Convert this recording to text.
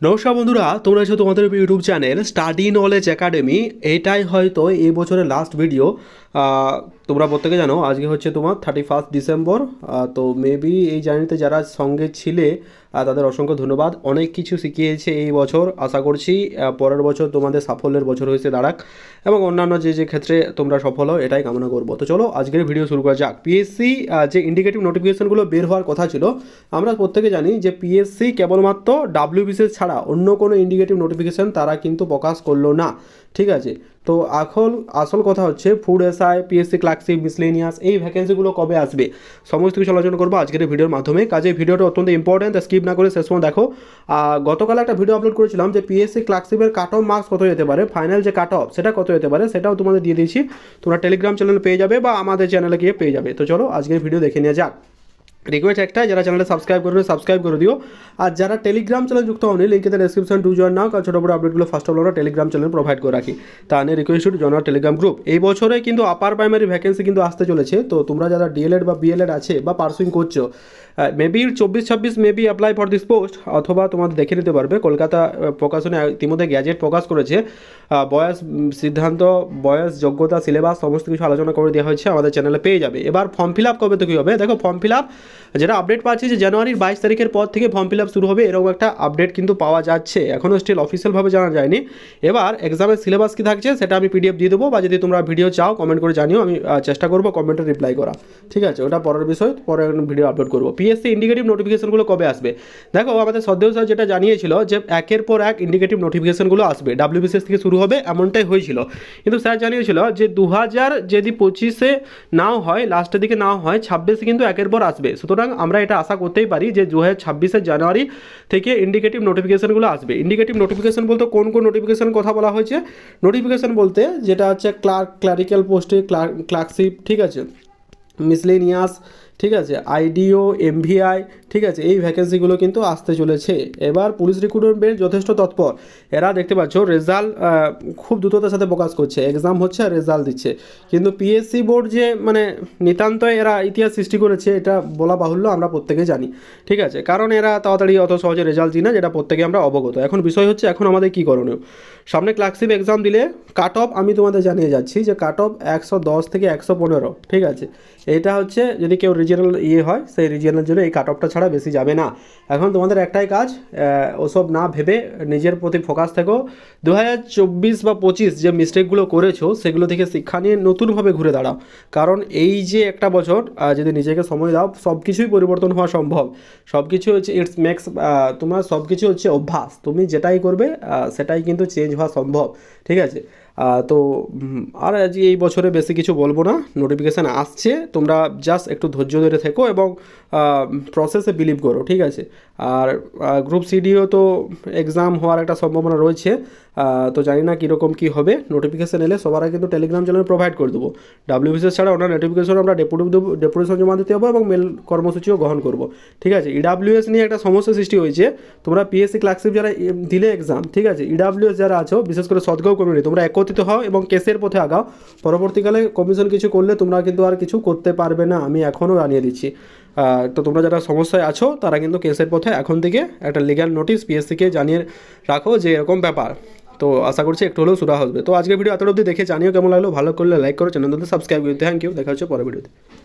নমস্কার বন্ধুরা, তোমরা আছো তোমাদের YouTube channel study knowledge academy এটাই হয়তো এই বছরের লাস্ট ভিডিও তোমরা প্রত্যেকে জানো, আজকে হচ্ছে তোমার থার্টি ফার্স্ট ডিসেম্বর তো মেবি এই জার্নিতে যারা সঙ্গে ছিলে তাদের অসংখ্য ধন্যবাদ। অনেক কিছু শিখিয়েছে এই বছর, আশা করছি পরের বছর তোমাদের সাফল্যের বছর হয়েছে দাঁড়াক, এবং অন্যান্য যে যে ক্ষেত্রে তোমরা সফল হও, এটাই কামনা করব। তো চলো, আজকের ভিডিও শুরু করা যাক। পিএসসি যে ইন্ডিকেটিভ নোটিফিকেশনগুলো বের হওয়ার কথা ছিল, আমরা প্রত্যেকে জানি যে পিএসসি কেবলমাত্র ডাব্লিউবিসিএস ছাড়া অন্য কোনো ইন্ডিকেটিভ নোটিফিকেশন তারা কিন্তু প্রকাশ করল না। ঠিক আছে? তো এখন আসল কথা হচ্ছে food SI PSC clerkship miscellaneous এই ভ্যাকেন্সিগুলো কবে আসবে? সমস্ত কিছু আলোচনা করব আজকের ভিডিওর মাধ্যমে। কাজে ভিডিওটা অত্যন্ত ইম্পর্টেন্ট স্কিপ না করে শেষ দেখো। আহ, গতকাল একটা ভিডিও আপলোড করেছিলাম যে পিএসসি ক্লার্কশিপের কাট অফ মার্কস কত যেতে পারে ফাইনাল যে কাট অফ সেটা কত যেতে পারে সেটাও তোমাদের দিয়ে দিয়েছি। তোমরা টেলিগ্রাম চ্যানেলে পেয়ে যাবে বা আমাদের চ্যানেলে গিয়ে পেয়ে যাবে। তো চলো আজকের ভিডিও দেখে নেওয়া যাক। রিকোয়েস্ট একটাই যারা চ্যানেলটা সাবস্ক্রাইব করবে সাবস্ক্রাইব করে দিও। আর যারা টেলিগ্রাম চ্যানেল যুক্ত হয়নি লিঙ্কে ডেসক্রিপশন টু জয়েন নাও, কারণ ছোটো বড় আপডেটগুলো ফার্স্ট অফ আমরা টেলিগ্রাম চ্যানেল প্রোভাইড করে রাখি। তা নিয়ে request to join Telegram group এই বছরে কিন্তু আপার প্রাইমারি ভ্যাকেন্সি কিন্তু আসতে চলেছে। তো তোমরা যারা ডিএলএড বা বিএলএড আছে বা পার্সুইং করছ মেবি চব্বিশ ছাব্বিশ maybe apply for this post অথবা তোমাদের দেখে নিতে পারবে। কলকাতা প্রকাশনে ইতিমধ্যে গ্যাজেট প্রকাশ করেছে। বয়স সিদ্ধান্ত, বয়স, যোগ্যতা সিলেবাস সমস্ত কিছু আলোচনা করে দেওয়া হয়েছে। আমাদের চ্যানেলে পেয়ে যাবে। এবার ফর্ম ফিল আপ কবে কী হবে? দেখো ফর্ম ফিল আপ যেটা আপডেট পাচ্ছি যে জানুয়ারির বাইশ তারিখের পর থেকে ফর্ম ফিল আপ শুরু হবে, এরকম একটা আপডেট কিন্তু পাওয়া যাচ্ছে। এখনও স্টিল অফিসিয়ালভাবে জানা যায়নি। এবার এক্সামের সিলেবাস কী থাকছে সেটা আমি পিডিএফ দিয়ে দেবো, বা যদি তোমরা ভিডিও চাও কমেন্ট করে জানিও, আমি চেষ্টা করব কমেন্টে রিপ্লাই করা। ঠিক আছে? ওটা পরের বিষয়, পরে ভিডিও আপলোড করব। পিএসসি ইন্ডিকেটিভ নোটিফিকেশনগুলো কবে আসবে? দেখো, আমাদের সদ্দেও স্যার যেটা জানিয়েছিল যে একের পর এক ইন্ডিকেটিভ নোটিফিকেশনগুলো আসবে ডাব্লিউবিসিএস থেকে শুরু হবে, এমনটাই হয়েছিল। কিন্তু স্যার জানিয়েছিল যে দু হাজার যদি পঁচিশে নাও হয় লাস্টের দিকে নাও হয়, ছাব্বিশে কিন্তু একের পর আসবে। সুতরাং আমরা এটা আশা করতেই পারি যে দু হাজার ছাব্বিশের জানুয়ারি থেকে ইন্ডিকেটিভ নোটিফিকেশানগুলো আসবে। ইন্ডিকেটিভ নোটিফিকেশান বলতে কোন কোন নোটিফিকেশান কথা বলা হয়েছে? নোটিফিকেশান বলতে যেটা হচ্ছে ক্লার্ক ক্লারিক্যাল পোস্টে ক্লার্কশিপ ঠিক আছে? মিসলেনিয়াস ঠিক আছে? আইডিও এমভিআই ঠিক আছে, এই ভ্যাকেন্সিগুলো কিন্তু আসতে চলেছে। এবার পুলিশ রিক্রুটমেন্ট যথেষ্ট তৎপর। এরা দেখতে পাচ্ছ রেজাল্ট খুব দ্রুততার সাথে প্রকাশ করছে। এক্সাম হচ্ছে আর রেজাল্ট দিচ্ছে। কিন্তু পিএসসি বোর্ড যে মানে নিতান্তই এরা ইতিহাস সৃষ্টি করেছে, এটা বলা বাহুল্য, আমরা প্রত্যেকে জানি। ঠিক আছে, কারণ এরা তাড়াতাড়ি অত সহজে রেজাল্ট দিই না, যেটা প্রত্যেকে আমরা অবগত। এখন বিষয় হচ্ছে, এখন আমাদের কী করণীয়? সামনে ক্লার্কশিপ এক্সাম দিলে কাট অফ আমি তোমাদের জানিয়ে যাচ্ছি যে কাট অফ একশো দশ থেকে একশো পনেরো। ঠিক আছে, এটা হচ্ছে যদি কেউ রিজিয়নাল ইয়ে হয়, সেই রিজিয়নাল জন্য এই কাট অফটা ছাড়া বেশি যাবে না। এখন তোমাদের একটাই কাজ ওসব না ভেবে নিজের প্রতি ফোকাস থেকো। দু হাজার চব্বিশ বা পঁচিশ যে মিস্টেকগুলো করেছ, সেগুলো থেকে শিক্ষা নিয়ে নতুনভাবে ঘুরে দাঁড়াও। কারণ এই যে একটা বছর যদি নিজেকে সময় দাও সব কিছুই পরিবর্তন হওয়া সম্ভব। সব কিছু হচ্ছে ইটস মেক্স তোমার সব কিছু হচ্ছে অভ্যাস। তুমি যেটাই করবে সেটাই কিন্তু চেঞ্জ হওয়া সম্ভব। ঠিক আছে? তো আর আজ এই বছরে বেশি কিছু বলব না। নোটিফিকেশান আসছে, তোমরা জাস্ট একটু ধৈর্য ধরে থেকো এবং প্রসেসে বিলিভ করো, ঠিক আছে? আর গ্রুপ সিডিও তো এক্সাম হওয়ার একটা সম্ভাবনা রয়েছে। তো জানি না কীরকম কী হবে। নোটিফিকেশান এলে সবার আগে কিন্তু টেলিগ্রাম চ্যানেল প্রোভাইড করে দেবো। ডাব্লিউবিসিএস ছাড়া ওনার নোটিফিকেশন আমরা ডেপুটি ডেপুটেশন জমা দিতে হবে এবং মেল কর্মসূচিও গ্রহণ করব। ঠিক আছে? ইডাব্লিউএস নিয়ে একটা সমস্যা সৃষ্টি হয়েছে। তোমরা পিএসসি ক্লার্কশিপ যারা দিলে এক্সাম ঠিক আছে? ইডাব্লিউএস যারা আছো, বিশেষ করে সদগাঁও কমিউনিটি তোমরা একত্রিত হও এবং কেসের পথে আগাও। পরবর্তীকালে কমিশন কিছু করলে তোমরা কিন্তু আর কিছু করতে পারবে না, আমি এখনও জানিয়ে দিচ্ছি। তো তোমরা যারা সমস্যায় আছো, তারা কিন্তু কেসের পথে এখন থেকে একটা লিগ্যাল নোটিশ পিএসসিকে জানিয়ে রাখো যে এরকম ব্যাপার। তো আশা করছি একটু হলেও সুরা হবে। তো আজকে ভিডিও এত অবধি দেখে জানিও কেমন লাগল, ভালো করলে লাইক করো চ্যানেল সাবস্ক্রাইব করতে থ্যাংক ইউ দেখা হচ্ছে পরের ভিডিওতে।